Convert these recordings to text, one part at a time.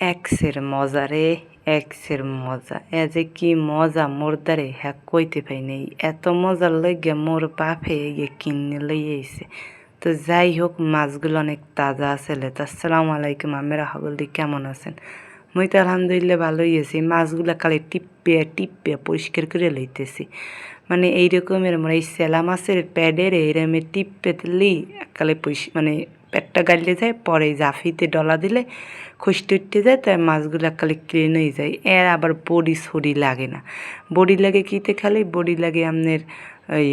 এক্সের মজা রে, এক্সের মজা। এ যে কি মজা মোর দ্বারে হ্যাঁ কইতে পাই নাই। এত মজার লইগে মোর বাপে গিয়ে কিনে লই আইছে। তো যাই হোক, মাছগুলো অনেক তাজা আছে তো আসসালামু আলাইকুম, আমেরা হগলদি কেমন আছেন? মুই তো আলহামদুলিল্লাহ ভালোই আছি। মাছগুলো কালে টিপে টিপে পরিষ্কার করে লইতেছি। মানে এইরকমের মানে এই সেলা মাছের প্যাডের এইরকমের টিপে দিলেই কালে মানে পেটটা গালিয়ে যায়, পরে জাফিতে ডলা দিলে খুশি উঠতে যায়, তাই মাছগুলো এককালে ক্লিন হয়ে যায়। এর আবার বডি সরি লাগে না। বডি লাগে কীতে খালি? বডি লাগে আপনার ওই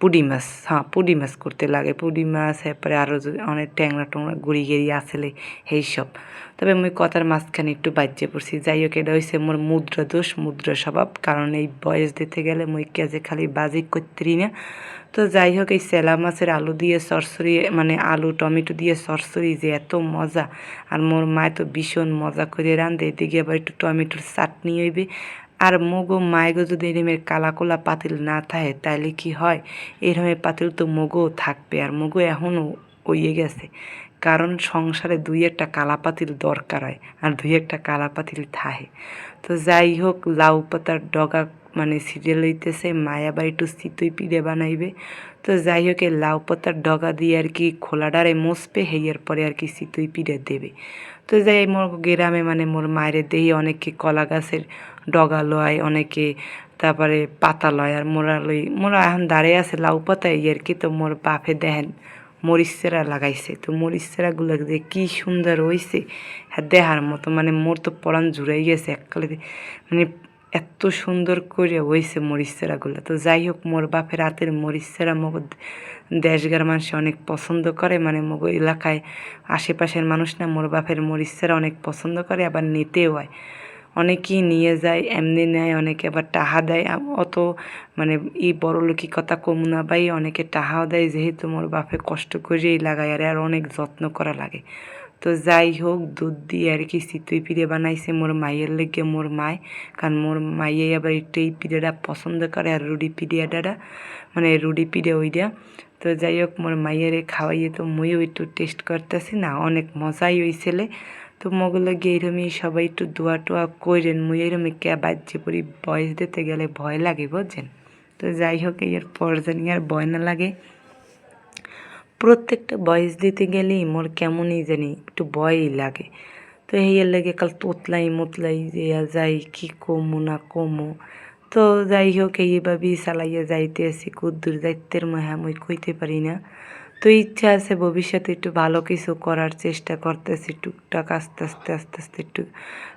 পুডি মাছ হ্যাঁ পুডি মাছ করতে লাগে। পুডি মাছ, এরপরে আরও যদি অনেক ট্যাংরা ট্যাংরা গুড়ি গেড়ি আসলে এইসব তবে মুই কথার মাঝখানে একটু বাজ্যে পড়ছি। যাই হোক, এটা হয়েছে মোর মুদ্রা দোষ, মুদ্রা স্বভাব। কারণ এই বয়স দিতে গেলে মুই কেজে খালি বাজি করতেই না। তো যাই হোক, এই সেলা মাছের আলু দিয়ে সরসরি মানে আলু, টমেটো দিয়ে সরসরি যে এত মজা। আর মোর মায় তো ভীষণ মজা করে রান্ধে এদিকে আবার একটু টমেটোর চাটনি হইবে। আর মগো মায়গো যদি এরমের কালাকোলা পাতিল না থাকে তাহলে কি হয়? এরমের পাতিল তো মগও থাকবে, আর মগো এখনও ওইয়ে গেছে। কারণ সংসারে দুই একটা কালাপাতিল দরকার হয়, আর দুই একটা কালাপাতিল থাহে তো যাই হোক, লাউ পাতার ডগা মানে সিরিয়াল হইতেছে, মায়া বা একটু চিতই পিড়ে বানাইবে। তো যাই হোক, এই লাউ পাতার ডগা দিয়ে আর কি খোলাডারে মসবে হেয়ার পরে আর কি চিতই পিড়ে দেবে। তো যাই মোর গ্রামে মানে মোর মায়ের দেহি অনেককে কলা গাছের ডগা লয় অনেকে তারপরে পাতা লয় আর মোরা লই মোরা এখন দাঁড়িয়ে আছে লাউ পাতা আর কি তো মোর বাপে দেখেন, মরিচেরা লাগাইছে। তো মরিচেরাগুলো যে কী সুন্দর হয়েছে হ্যাঁ দেখার মতো। মানে মোর তো পরাণ জুড়াই গেছে এককালে। মানে এত সুন্দর করে হয়েছে মরিচেরাগুলো। তো যাই হোক, মোর বাপের রাতের মরিচেরা মগ দেশগার মানুষ অনেক পছন্দ করে। মানে মগ এলাকায় আশেপাশের মানুষ না, মোর বাপের মরিচেরা অনেক পছন্দ করে, আবার নিতেও হয়। অনেকেই নিয়ে যায়, এমনি নেয়, অনেকে আবার টাহা দেয়। অত মানে বড়লোকি কথা কম না পাই অনেকে টাহাও দেয় যেহেতু মোর বাপে কষ্ট করেই লাগায় আর আর অনেক যত্ন করা লাগে। তো যাই হোক, দুধ দিয়ে আর কি চিতুই পিড়ে বানাইছে মোর মাইয়ের লেগে মোর মায়। কারণ মোর মাইয়ে আবার একটু এই পিড়েটা পছন্দ করে আর রুডি পিড়িয়াটা মানে রুডি পিড়ে ওইটা। তো যাই হোক, মোর মাইয়েরে খাওয়াইয়ে তো মুইও একটু টেস্ট করতেছি না, অনেক মজাই হয়েছিলে তো মগুলো গিয়ে এরমই সবাই একটু দোয়া টোয়া করেন মুই এরমই কে বাজ্যে পড়ি বয়স দিতে গেলে ভয় লাগে, বুঝছেন? তো যাই হোক, এর পর জানি আর ভয় না লাগে। প্রত্যেকটা বয়স দিতে গেলেই মোর কেমনই জানি একটু ভয়ই লাগে। তো এর লেগে কাল তোতলাই মোতলাই যে যাই, কি কমু না কমু। তো যাই হোক, এইভাবেই চালাইয়া যাইতে আছি কুদ্দুর দায়িত্বের মহা মুই কইতে পারি না। তো ইচ্ছা আছে ভবিষ্যতে একটু ভালো কিছু করার চেষ্টা করতেছি, টুকটাক আস্তে আস্তে আস্তে আস্তে একটু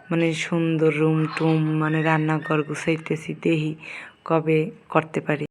মানে সুন্দর রুম টুম মানে রান্নাঘর গুছাইতেছি দেহি কবে করতে পারি।